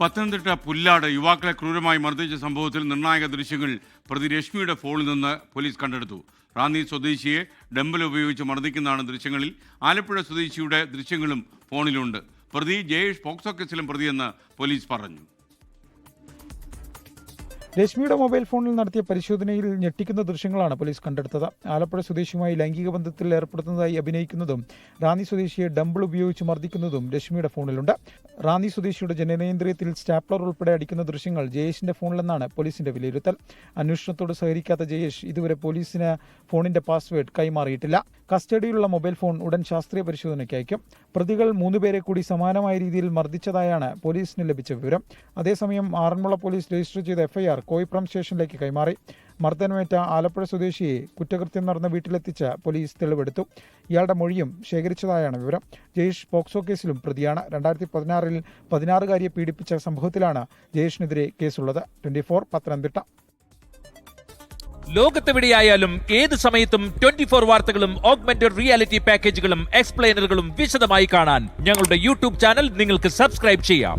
പത്തനംതിട്ട പുല്ലാട് യുവാക്കളെ ക്രൂരമായി മർദ്ദിച്ച സംഭവത്തിൽ നിർണായക ദൃശ്യങ്ങൾ പ്രതി രശ്മിയുടെ ഫോണിൽ നിന്ന് പോലീസ് കണ്ടെടുത്തു. റാന്നി സ്വദേശിയെ ഡംബൽ ഉപയോഗിച്ച് മർദ്ദിക്കുന്നതാണ് ദൃശ്യങ്ങളിൽ. ആലപ്പുഴ സ്വദേശിയുടെ ദൃശ്യങ്ങളും ഫോണിലുണ്ട്. പ്രതി ജയേഷ് പോക്സോ കേസിലും പ്രതിയെന്ന് പോലീസ് പറഞ്ഞു. രശ്മിയുടെ മൊബൈൽ ഫോണിൽ നടത്തിയ പരിശോധനയിൽ ഞെട്ടിക്കുന്ന ദൃശ്യങ്ങളാണ് പോലീസ് കണ്ടെടുത്തത്. ആലപ്പുഴ സ്വദേശിയുമായി ലൈംഗിക ബന്ധത്തിൽ ഏർപ്പെടുത്തുന്നതായി അഭിനയിക്കുന്നതും റാന്നി സ്വദേശിയെ ഡമ്പിൾ ഉപയോഗിച്ച് മർദ്ദിക്കുന്നതും രശ്മിയുടെ ഫോണിലുണ്ട്. റാന്നി സ്വദേശിയുടെ ജനനേന്ദ്രിയത്തിൽ സ്റ്റാപ്ലർ ഉൾപ്പെടെ അടിക്കുന്ന ദൃശ്യങ്ങൾ ജയേഷിന്റെ ഫോണിലെന്നാണ് പോലീസിന്റെ വിലയിരുത്തൽ. അന്വേഷണത്തോട് സഹകരിക്കാത്ത ജയേഷ് ഇതുവരെ പോലീസിന് ഫോണിന്റെ പാസ്വേഡ് കൈമാറിയിട്ടില്ല. കസ്റ്റഡിയിലുള്ള മൊബൈൽ ഫോൺ ഉടൻ ശാസ്ത്രീയ പരിശോധനയ്ക്ക് അയക്കും പ്രതികൾ മൂന്നുപേരെ കൂടി സമാനമായ രീതിയിൽ മർദ്ദിച്ചതായാണ് പോലീസിന് ലഭിച്ച വിവരം. അതേസമയം ആറന്മുള പോലീസ് രജിസ്റ്റർ ചെയ്ത എഫ്ഐആർ കോയിപ്രം സ്റ്റേഷനിലേക്ക് കൈമാറി. മർദ്ദനമേറ്റ ആലപ്പുഴ സ്വദേശിയെ കുറ്റകൃത്യം നടന്ന വീട്ടിലെത്തിച്ച പോലീസ് തെളിവെടുത്തു. ഇയാളുടെ മൊഴിയും ശേഖരിച്ചതായാണ് വിവരം. ജയേഷ് പോക്സോ കേസിലും പ്രതിയാണ്. രണ്ടായിരത്തി പതിനാറിൽ പതിനാറുകാരിയെ പീഡിപ്പിച്ച സംഭവത്തിലാണ് ജയേഷിനെതിരെ കേസുള്ളത്. Twenty four Pathanamthitta. ലോകത്തെവിടെയായാലും ഏത് സമയത്തും ട്വന്റി ഫോർ വാർത്തകളും ഓഗ്മെന്റഡ് റിയാലിറ്റി പാക്കേജുകളും എക്സ്പ്ലെയിനറുകളും വിശദമായി കാണാൻ ഞങ്ങളുടെ യൂട്യൂബ് ചാനൽ നിങ്ങൾക്ക് സബ്സ്ക്രൈബ് ചെയ്യാം.